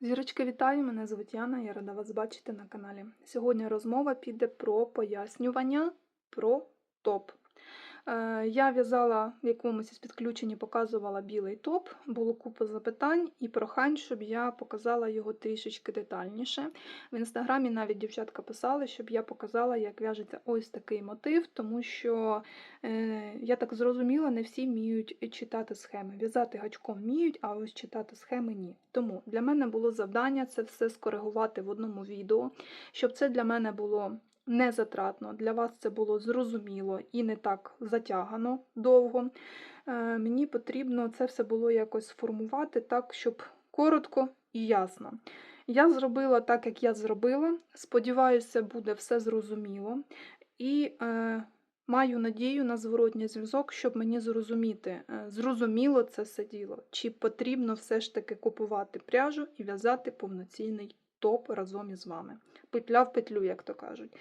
Зірочки, вітаю! Мене звуть Яна, я рада вас бачити на каналі. Сьогодні розмова піде про пояснювання про топ. Е, Я в'язала в якомусь із підключенні, показувала білий топ, було купа запитань і прохань, щоб я показала його трішечки детальніше. В інстаграмі навіть дівчатка писали, щоб я показала, як в'яжеться ось такий мотив, тому що е, я так зрозуміла, не всі вміють читати схеми. В'язати гачком вміють, а ось читати схеми ні. Тому для мене було завдання це все скоригувати в одному відео, щоб це для мене було не затратно, для вас це було зрозуміло і не так затягано довго. Е, Мені потрібно це все було якось сформувати так, щоб коротко і ясно. Я зробила так, як я зробила. Сподіваюся, буде все зрозуміло. І е, маю надію на зворотній зв'язок, щоб мені зрозуміти, е, зрозуміло це все діло, чи потрібно все ж таки купувати пряжу і в'язати повноцінний топ разом із вами. Петля в петлю, як то кажуть.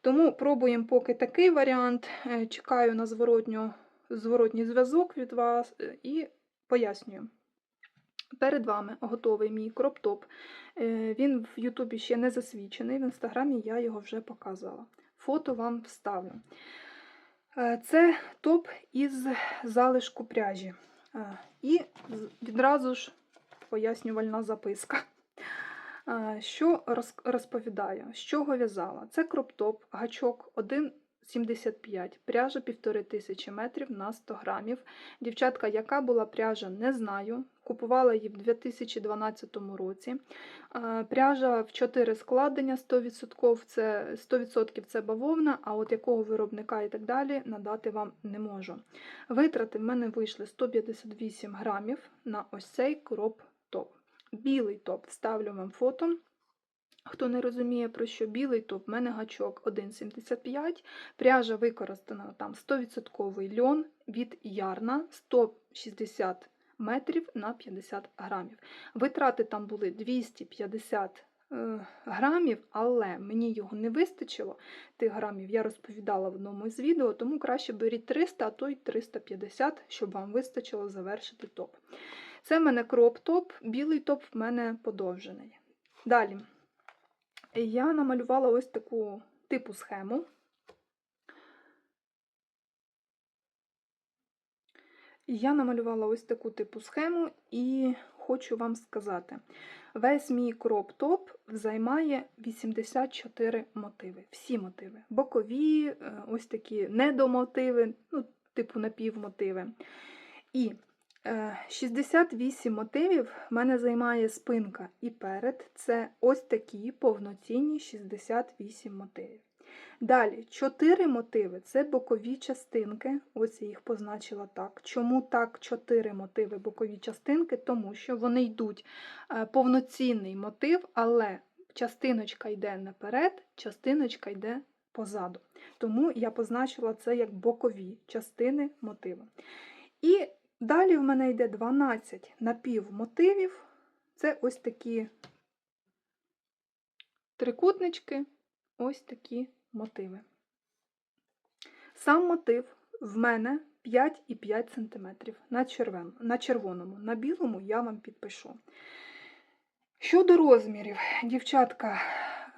Тому пробуємо поки такий варіант. Е, Чекаю на зворотню, зворотній зв'язок від вас е, і пояснюю. Перед вами готовий мій кроп-топ. Е, Він в Ютубі ще не засвідчений, в інстаграмі я його вже показала. Фото вам вставлю. Це топ із залишку пряжі. І відразу ж пояснювальна записка. Що розповідаю? З чого в'язала? Це кроп-топ, гачок 1,75, пряжа 1500 метрів на 100 грамів. Дівчатка, яка була пряжа, не знаю. Купувала її в 2012 році. Пряжа в 4 складення, 100% це, 100% це бавовна, а от якого виробника і так далі надати вам не можу. Витрати в мене вийшли 158 грамів на ось цей кроп-топ. Білий топ ставлю вам фото. Хто не розуміє, про що білий топ, в мене гачок 1,75, пряжа використана там 100% льон від ярна 160 метрів на 50 грамів. Витрати там були 250 е, грамів, але мені його не вистачило. Тих грамів я розповідала в одному із відео, тому краще беріть 300, а то й 350, щоб вам вистачило завершити топ. Це в мене кроп-топ, білий топ в мене подовжений. Далі. Я намалювала ось таку типу схему. Я намалювала ось таку типу схему і хочу вам сказати: весь мій кроп-топ займає 84 мотиви. Всі мотиви. Бокові, е, ось такі недомотиви, ну, типу напівмотиви. І 68 мотивів в мене займає спинка і перед. Це ось такі повноцінні 68 мотивів. Далі, 4 мотиви це бокові частинки. Ось я їх позначила так. Чому так 4 мотиви бокові частинки? Тому що вони йдуть е, повноцінний мотив, але частиночка йде наперед, частиночка йде позаду. Тому я позначила це як бокові частини мотиву. І далі в мене йде 12 напівмотивів. Це ось такі трикутнички, ось такі мотиви. Сам мотив в мене 5,5 см на, червон, на червоному, на білому я вам підпишу. Щодо розмірів, дівчатка,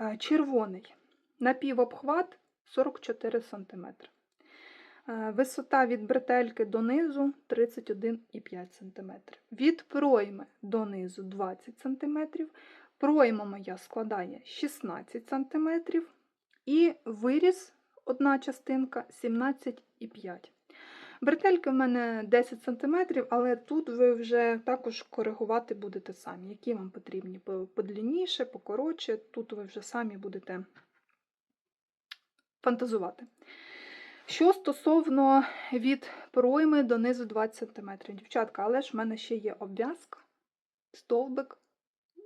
е, червоний напівобхват 44 см. Е, Висота від бретельки донизу 31,5 см. Від пройми донизу 20 см. Пройма моя складає 16 см. І виріз одна частинка 17,5. Бретельки в мене 10 см, але тут ви вже також коригувати будете самі, які вам потрібні по- подлінніше, покоротше. Тут ви вже самі будете фантазувати. Що стосовно від пройми донизу 20 см. Дівчатка, але ж в мене ще є обв'язка, стовбик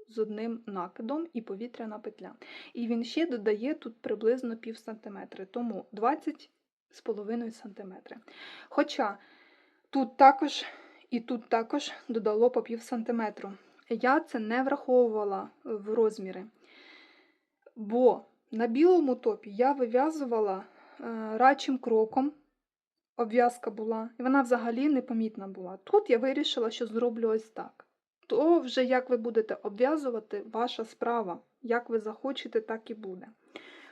з одним накидом і повітряна петля. І він ще додає тут приблизно пів сантиметри, тому 20 з половиною сантиметри. Хоча тут також і тут також додало по пів сантиметру. Я це не враховувала в розміри, бо на білому топі я вив'язувала рачим кроком. Обв'язка була, і вона взагалі непомітна була. Тут я вирішила, що зроблю ось так. то вже як ви будете обв'язувати, ваша справа. Як ви захочете, так і буде.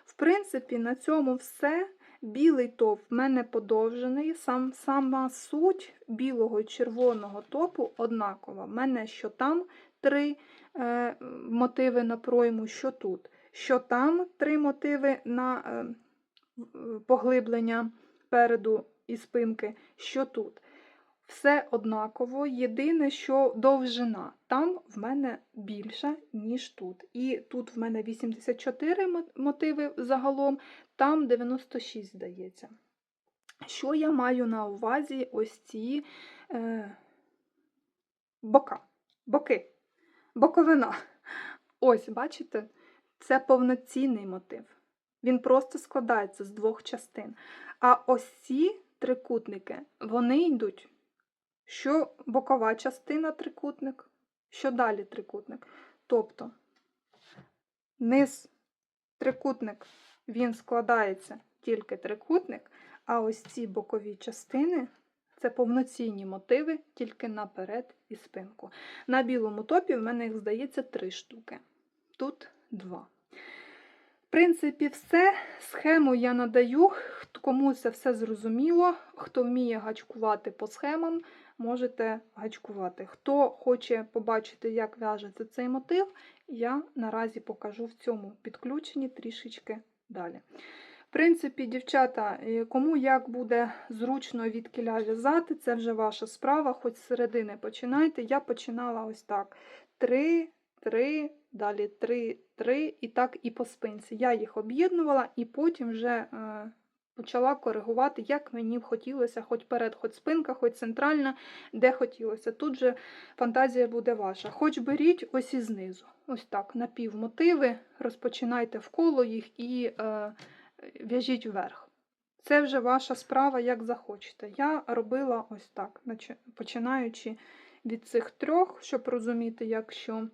В принципі, на цьому все. Білий топ в мене подовжений. Сам, Сама суть білого і червоного топу однакова. В мене що там три е, мотиви на пройму, що тут. Що там три мотиви на е, поглиблення переду і спинки, що тут. Все однаково, єдине, що довжина. Там в мене більша, ніж тут. І тут в мене 84 мотиви загалом, там 96, здається. Що я маю на увазі ось ці е, бока, боки, боковина. Ось, бачите, це повноцінний мотив. Він просто складається з двох частин. А ось ці трикутники, вони йдуть що бокова частина трикутник, що далі трикутник. Тобто низ трикутник, він складається тільки трикутник, а ось ці бокові частини це повноцінні мотиви тільки наперед і спинку. На білому топі в мене їх здається три штуки. Тут два. Принципі, все. Схему я надаю. Кому це все зрозуміло, хто вміє гачкувати по схемам, можете гачкувати. Хто хоче побачити, як в'яжеться цей мотив, я наразі покажу в цьому підключенні трішечки далі. В принципі, дівчата, е, кому як буде зручно від кіля в'язати, це вже ваша справа, хоч з середини починайте. Я починала ось так: 3, 3, далі 3, 3, і так і по спинці. Я їх об'єднувала і потім вже е, почала коригувати, як мені хотілося, хоч перед, хоч спинка, хоч центральна, де хотілося. Тут же фантазія буде ваша. Хоч беріть ось і знизу. Ось так, напівмотиви, розпочинайте в коло їх і е, в'яжіть вверх. Це вже ваша справа, як захочете. Я робила ось так, починаючи від цих трьох, щоб розуміти, як що.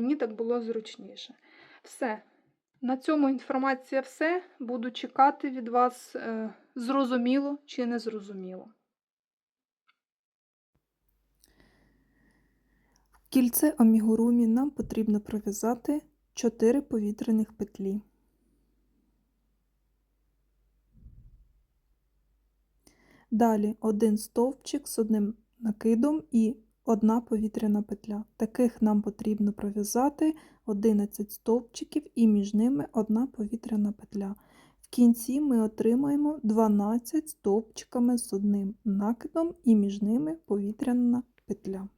Мені так було зручніше. Все. На цьому інформація все. Буду чекати від вас е, зрозуміло чи не зрозуміло. В кільце амігурумі нам потрібно пров'язати 4 повітряних петлі. Далі один стовпчик з одним накидом і одна повітряна петля. Таких нам потрібно пров'язати 11 стовпчиків і між ними одна повітряна петля. В кінці ми отримаємо 12 стовпчиками з одним накидом і між ними повітряна петля.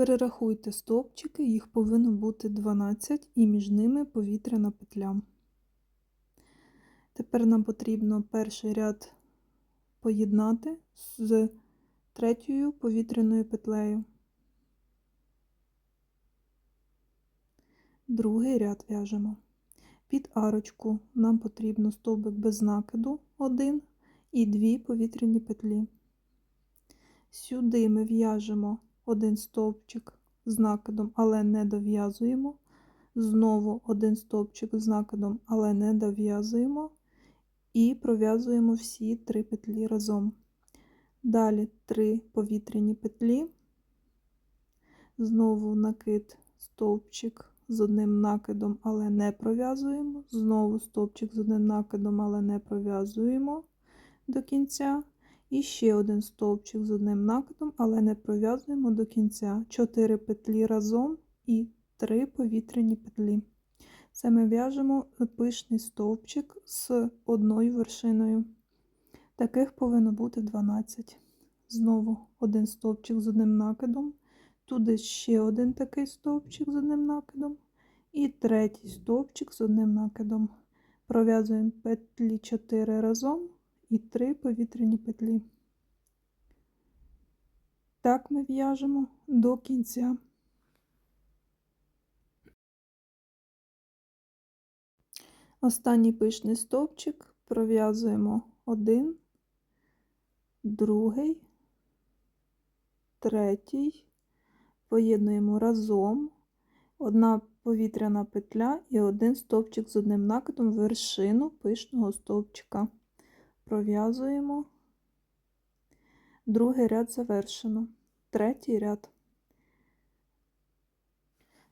Перерахуйте стовпчики, їх повинно бути 12 і між ними повітряна петля. Тепер нам потрібно перший ряд поєднати з третьою повітряною петлею. Другий ряд в'яжемо. Під арочку нам потрібно стовбик без накиду 1 і 2 повітряні петлі. Сюди ми в'яжемо один стовпчик з накидом, але не дов'язуємо. Знову один стовпчик з накидом, але не дов'язуємо. І пров'язуємо всі три петлі разом. Далі три повітряні петлі, знову накид стовпчик з одним накидом, але не пров'язуємо. Знову стовпчик з одним накидом, але не пров'язуємо до кінця. І ще один стовпчик з одним накидом, але не пров'язуємо до кінця. 4 петлі разом і 3 повітряні петлі. Це ми в'яжемо пишний стовпчик з одною вершиною. Таких повинно бути 12. Знову один стовпчик з одним накидом. Туди ще один такий стовпчик з одним накидом. І третій стовпчик з одним накидом. Пров'язуємо петлі 4 разом і 3 повітряні петлі. Так ми в'яжемо до кінця. Останній пишний стовпчик пров'язуємо один, другий, третій, поєднуємо разом, одна повітряна петля і один стовпчик з одним накидом в вершину пишного стовпчика. Пров'язуємо. Другий ряд завершено. Третій ряд.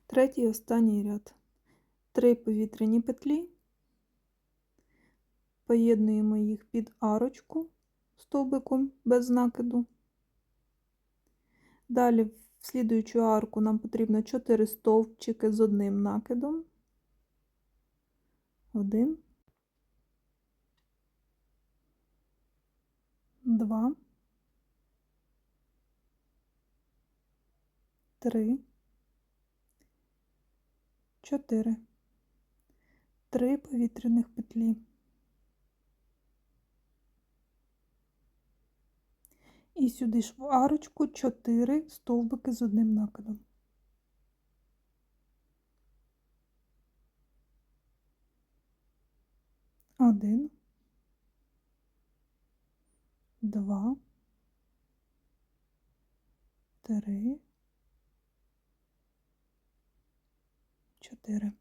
Третій останній ряд. Три повітряні петлі. Поєднуємо їх під арочку стовбиком без накиду. Далі в слідуючу арку нам потрібно 4 стовпчики з одним накидом. Один, два, три, чотири. Три повітряних петлі. І сюди ж в арочку 4 стовбики з одним накидом. Один, два, три, чотири.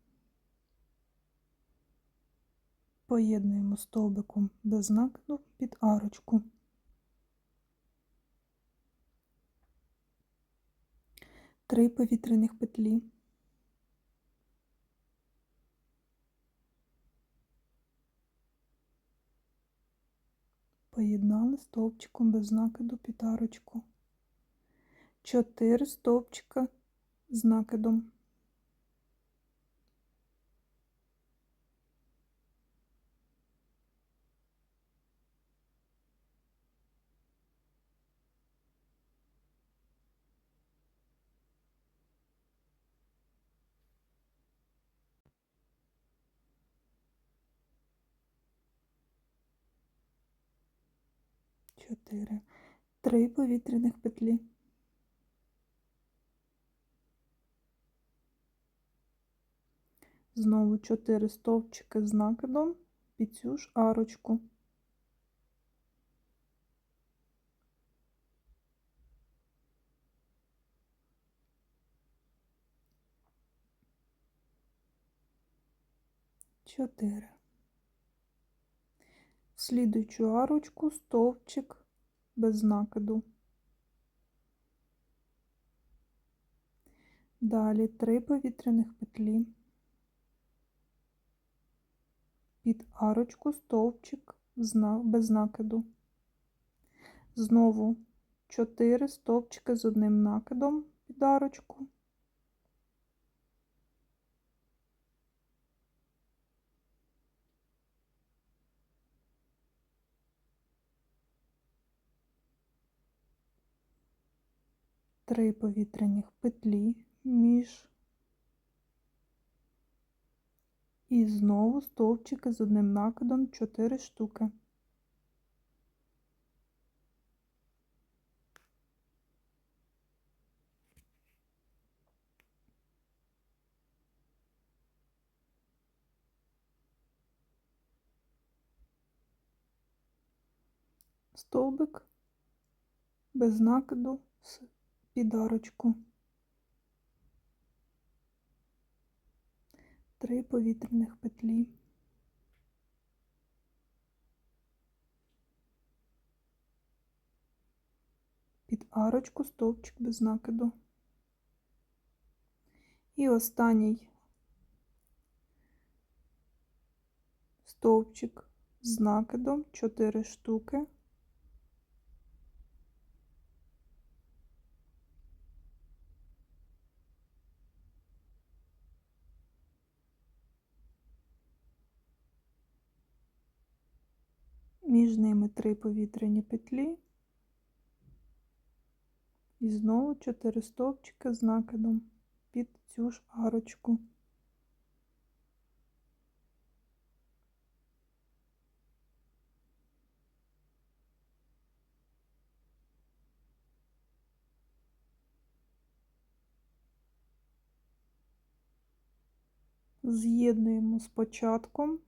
Поєднуємо стовбиком без накиду під арочку. Три повітряних петлі. Поєднали стовпчиком без накиду під арочку. Чотири стовпчика з накидом. Чотири. Три повітряних петлі. Знову чотири стовпчики з накидом під цю ж арочку. Чотири. Слідуючу арочку стовпчик без накиду. Далі три повітряних петлі. Під арочку стовпчик без накиду. Знову 4 стовпчики з одним накидом під арочку. Три повітряних петлі між і знову стовпчики з одним накидом 4 штуки. Стовбик без накиду з під арочку. Три повітряних петлі. Під арочку стовпчик без накиду. І останній стовпчик з накидом 4 штуки. Між ними три повітряні петлі. І знову 4 стовпчики з накидом під цю ж арочку. З'єднуємо з початком.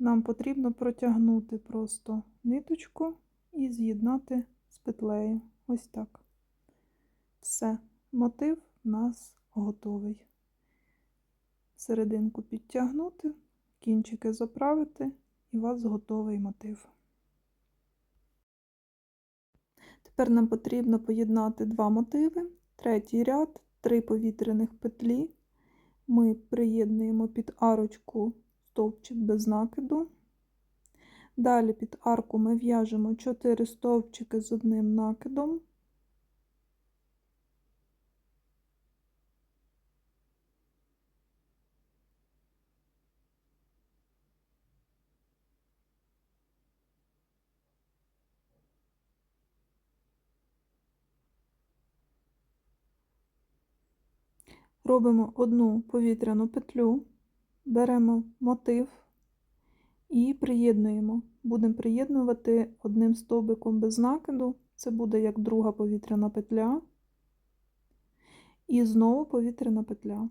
Нам потрібно протягнути просто ниточку і з'єднати з петлею. Ось так. Все. Мотив у нас готовий. Серединку підтягнути, кінчики заправити, і у вас готовий мотив. Тепер нам потрібно поєднати два мотиви. Третій ряд, три повітряних петлі. Ми приєднуємо під арочку стовпчик без накиду. Далі під арку ми в'яжемо 4 стовпчики з одним накидом. Робимо одну повітряну петлю, беремо мотив і приєднуємо. Будемо приєднувати одним стовбиком без накиду. Це буде як друга повітряна петля. І знову повітряна петля.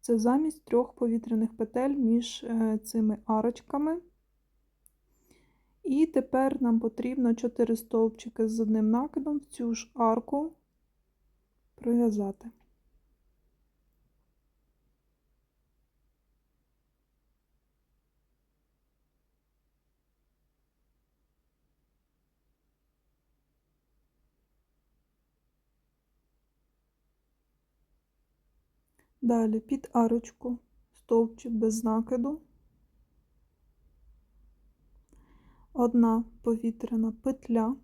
Це замість трьох повітряних петель між е, цими арочками. І тепер нам потрібно 4 стовпчики з одним накидом в цю ж арку пров'язати. Далі під арочку стовпчик без накиду, одна повітряна петля,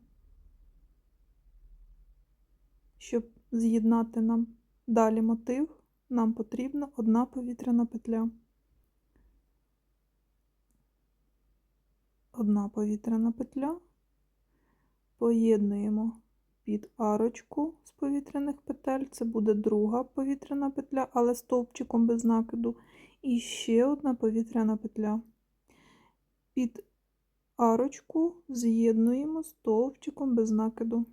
щоб з'єднати нам далі мотив, нам потрібна одна повітряна петля. Одна повітряна петля, поєднуємо під арочку з повітряних петель, це буде друга повітряна петля, але стовпчиком без накиду, і ще одна повітряна петля. Під арочку з'єднуємо стовпчиком без накиду.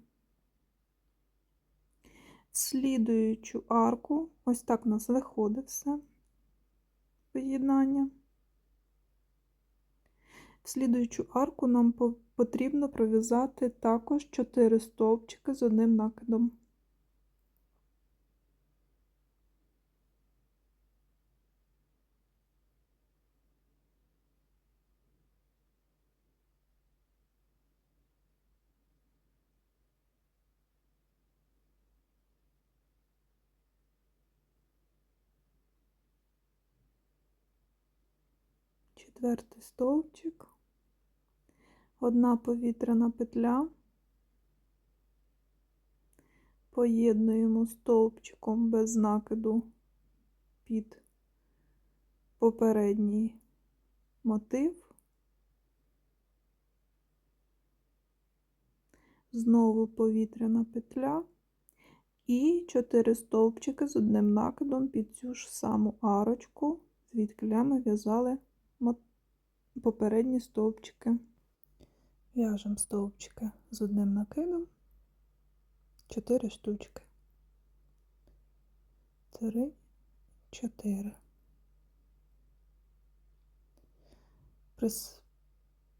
Слідуючу арку, ось так у нас виходить все поєднання. В слідуючу арку нам потрібно пров'язати також 4 стовпчики з одним накидом. Четвертий стовпчик одна повітряна петля, поєднуємо стовпчиком без накиду під попередній мотив, знову повітряна петля. І 4 стовпчики з одним накидом під цю ж саму арочку, звідки ми в'язали попередні стовпчики. В'яжемо стовпчики з одним накидом, 4 штучки. 3, 4. Прис...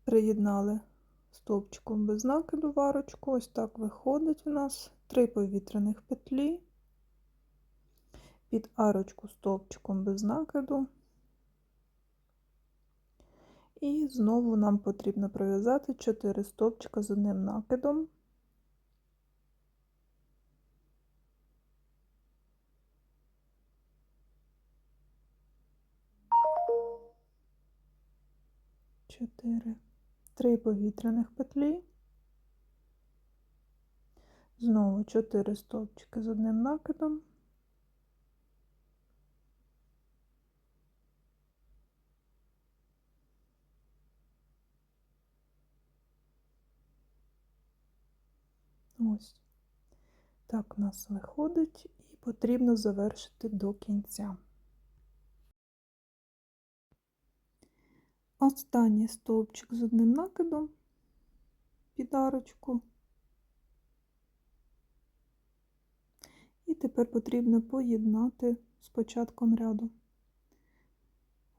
Приєднали стовпчиком без накиду варочку. Ось так виходить у нас 3 повітряних петлі, під арочку стовпчиком без накиду. І знову нам потрібно пров'язати 4 стовпчика з одним накидом. Чотири, три повітряних петлі, знову 4 стовпчики з одним накидом. Ось так у нас виходить, і потрібно завершити до кінця. Останній стовпчик з одним накидом під арочку. І тепер потрібно поєднати з початком ряду.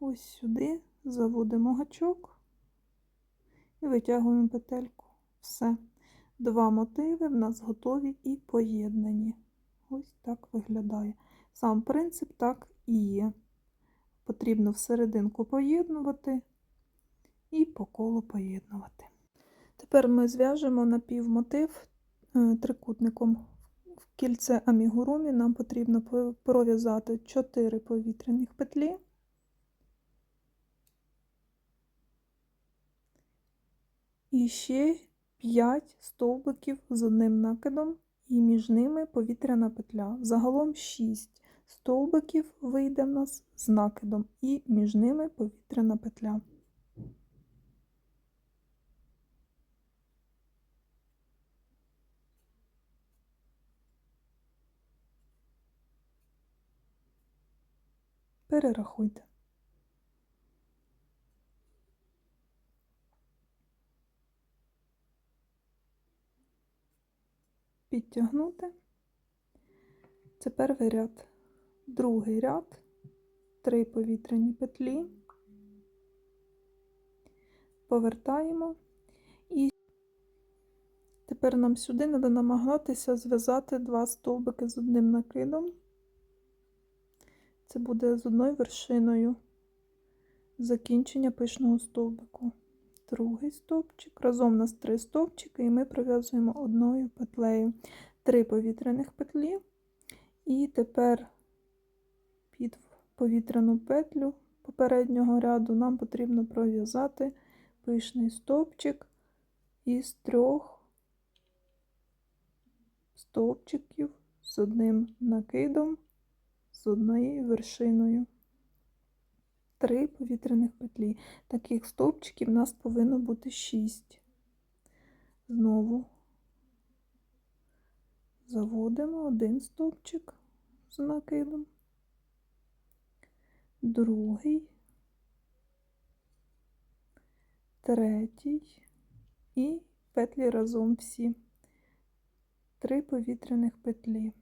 Ось сюди заводимо гачок і витягуємо петельку. Все. Два мотиви в нас готові і поєднані. Ось так виглядає. Сам принцип так і є. Потрібно всерединку поєднувати і по колу поєднувати. Тепер ми зв'яжемо напівмотив е, трикутником. В кільце амігурумі нам потрібно пров'язати 4 повітряних петлі. І ще 5 стовбиків з одним накидом, і між ними повітряна петля. Загалом 6 стовбиків вийде в нас з накидом, і між ними повітряна петля. Перерахуйте. Підтягнути. Це перший ряд. Другий ряд, три повітряні петлі, повертаємо і тепер нам сюди треба намагатися зв'язати два стовбики з одним накидом. Це буде з одною вершиною закінчення пишного стовбику. Другий стовпчик. Разом у нас три стовпчики, і ми пров'язуємо одною петлею. Три повітряних петлі. І тепер під повітряну петлю попереднього ряду нам потрібно пров'язати пишний стовпчик із трьох стовпчиків з одним накидом з однією вершиною. Три повітряних петлі. Таких стовпчиків у нас повинно бути 6. Знову заводимо один стовпчик з накидом, другий, третій і петлі разом всі. Три повітряних петлі.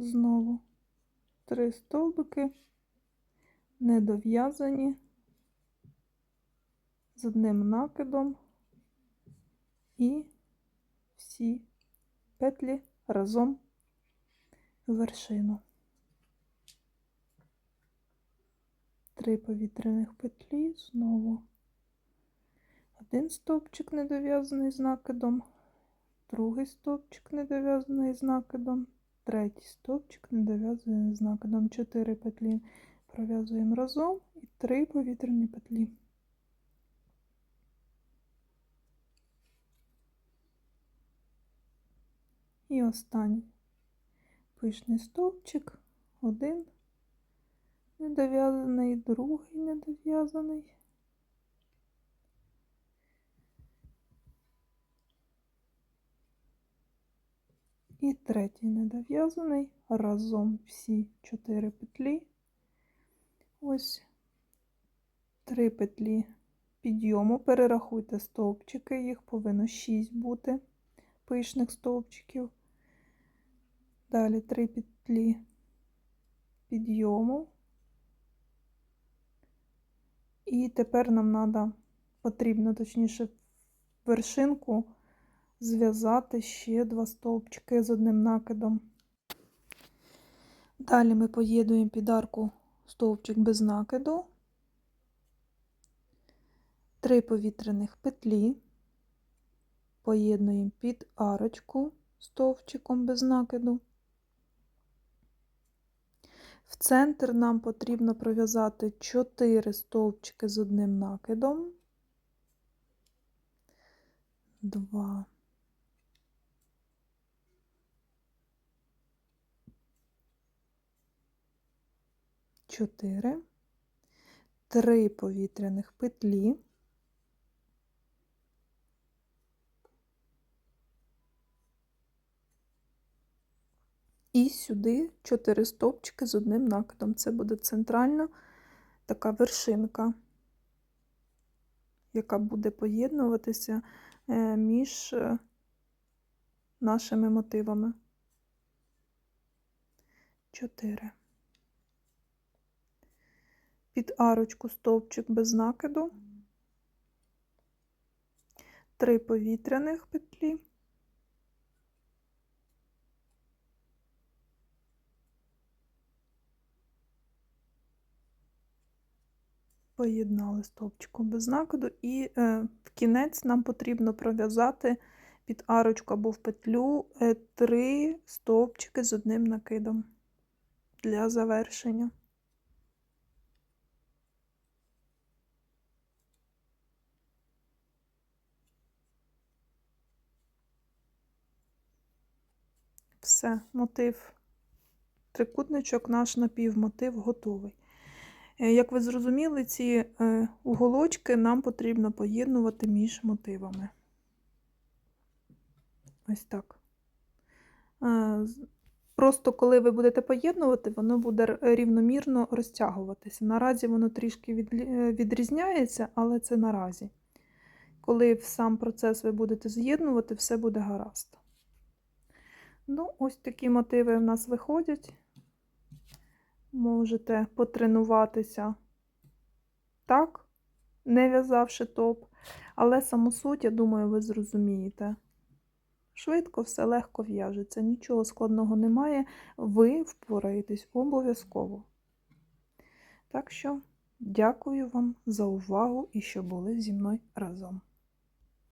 Знову три стовбики недов'язані з одним накидом і всі петлі разом в вершину. Три повітряних петлі, знову один стовпчик недов'язаний з накидом, другий стовпчик недов'язаний з накидом, третій стовпчик недов'язаний з накидом. Чотири петлі пров'язуємо разом і три повітряні петлі. І останній пишний стовпчик, один недов'язаний, другий недов'язаний. І третій недов'язаний. Разом всі чотири петлі. Ось три петлі підйому. Перерахуйте стовпчики, їх повинно 6 бути пишних стовпчиків. Далі три петлі підйому. І тепер нам треба, потрібно, точніше, вершинку зв'язати ще два стовпчики з одним накидом. Далі ми поєднуємо під арку стовпчик без накиду, три повітряних петлі, поєднуємо під арочку стовпчиком без накиду. В центр нам потрібно пров'язати 4 стовпчики з одним накидом. 2 4 3 повітряних петлі. І сюди 4 стовпчики з одним накидом. Це буде центральна така вершинка, яка буде поєднуватися е, між е, нашими мотивами. 4. Під арочку стовпчик без накиду, 3 повітряних петлі, поєднали стовпчиком без накиду, і е, в кінець нам потрібно пров'язати під арочку або в петлю е, 3 стовпчики з одним накидом для завершення. Все, мотив трикутничок, наш напівмотив готовий. Е, Як ви зрозуміли, ці е, уголочки нам потрібно поєднувати між мотивами. Ось так. Е, Просто коли ви будете поєднувати, воно буде рівномірно розтягуватися. Наразі воно трішки відрізняється, але це наразі. Коли в сам процес ви будете з'єднувати, все буде гаразд. Ну, ось такі мотиви в нас виходять. Можете потренуватися так, не в'язавши топ. Але саму суть, я думаю, ви зрозумієте. Швидко, все легко в'яжеться, нічого складного немає. Ви впораєтесь обов'язково. Так що, дякую вам за увагу і що були зі мною разом.